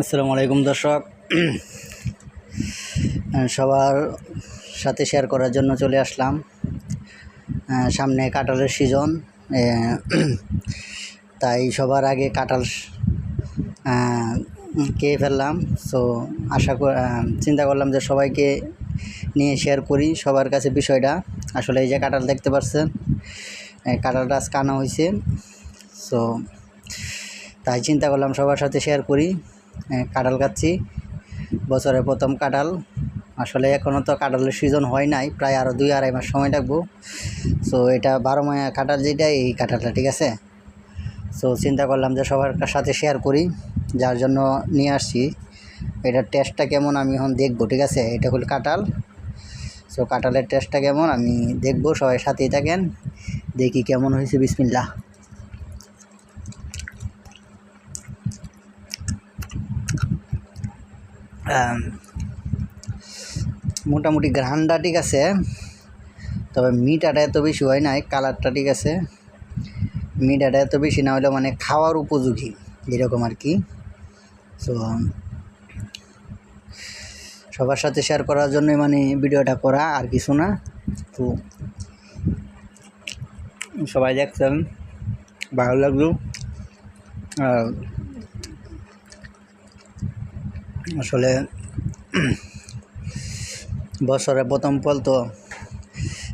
আসসালামু আলাইকুম দর্শক। সবার সাথে শেয়ার করার জন্য চলে আসলাম। সামনে কাঁঠালের সিজন তাই সবার আগে কাঁঠাল খেয়ে ফেললাম। সো আশা চিন্তা করলাম যে সবাইকে নিয়ে শেয়ার করি সবার কাছে বিষয়টা। আসলে এই যে কাঁঠাল দেখতে পাচ্ছেন কাঁঠালটা আজ কানা হয়েছে সো তাই চিন্তা করলাম সবার সাথে শেয়ার করি। কাঁঠাল খাচ্ছি। বছরের প্রথম কাঁঠাল। আসলে এখনও তো কাঁঠালের সিজন হয় নাই, প্রায় আরও দুই আড়াই মাস সময় লাগবো। সো এটা বারো মায়া কাঁঠাল যেটা, এই কাঁঠালটা, ঠিক আছে? সো চিন্তা করলাম যে সবার সাথে শেয়ার করি, যার জন্য নিয়ে আসছি। এটার টেস্টটা কেমন আমি এখন দেখব, ঠিক আছে? এটা হলো কাঁঠাল। সো কাঁঠালের টেস্টটা কেমন আমি দেখব, সবাই সাথেই থাকেন। দেখি কেমন হয়েছে বিসমিল্লা মোটামুটি ঘ্রানটা ঠিক আছে, তবে মিটাটা এত বেশি হয় নাই, কালারটা ঠিক আছে। মিটাটা এত বেশি না হলে মানে খাওয়ার উপযোগী, এরকম আর কি। তো সবার সাথে শেয়ার করার জন্যই মানে ভিডিওটা করা আর কিছু না। তো, সবাই দেখছেন, ভালো লাগল। আর আসলে বছরের প্রথম ফল তো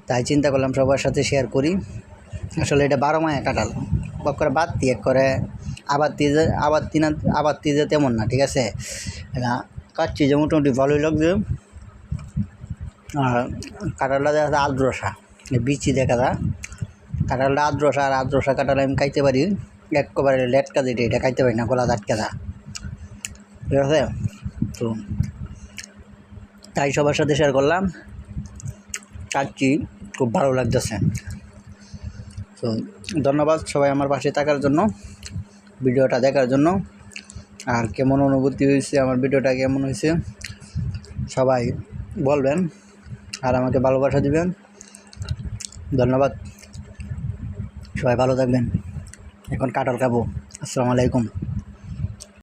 তাই চিন্তা করলাম সবার সাথে শেয়ার করি। আসলে এটা বারো মায়া কাঁঠাল। বক করে বাদ দিয়ে এক করে আবার তিজে আবার তিনা আবার তিজে তেমন না, ঠিক আছে? কাচ্ছি যে মোটামুটি ভালোই লাগছে। আর কাঁঠালটা দেখা যায় আদ্রসা। বিচি দেখা যায়। কাঁঠালটা আদ্রসা আর আদ্রসা কাঁঠাল আমি খাইতে পারি। একেবারে লেটকা যেটা, এটা খাইতে পারি না গলা আটকে যা ঠিক আছে? তো তাই সবার সাথে শেয়ার করলাম। কাটছি খুব ভালো লাগতেছে। তো ধন্যবাদ সবাই আমার পাশে থাকার জন্য, ভিডিওটা দেখার জন্য। আর কেমন অনুভূতি হয়েছে, আমার ভিডিওটা কেমন হয়েছে, সবাই বলবেন আর আমাকে ভালোবাসা দিবেন। ধন্যবাদ। সবাই ভালো থাকবেন। এখন কাঁঠাল খাব। আসসালামু আলাইকুম।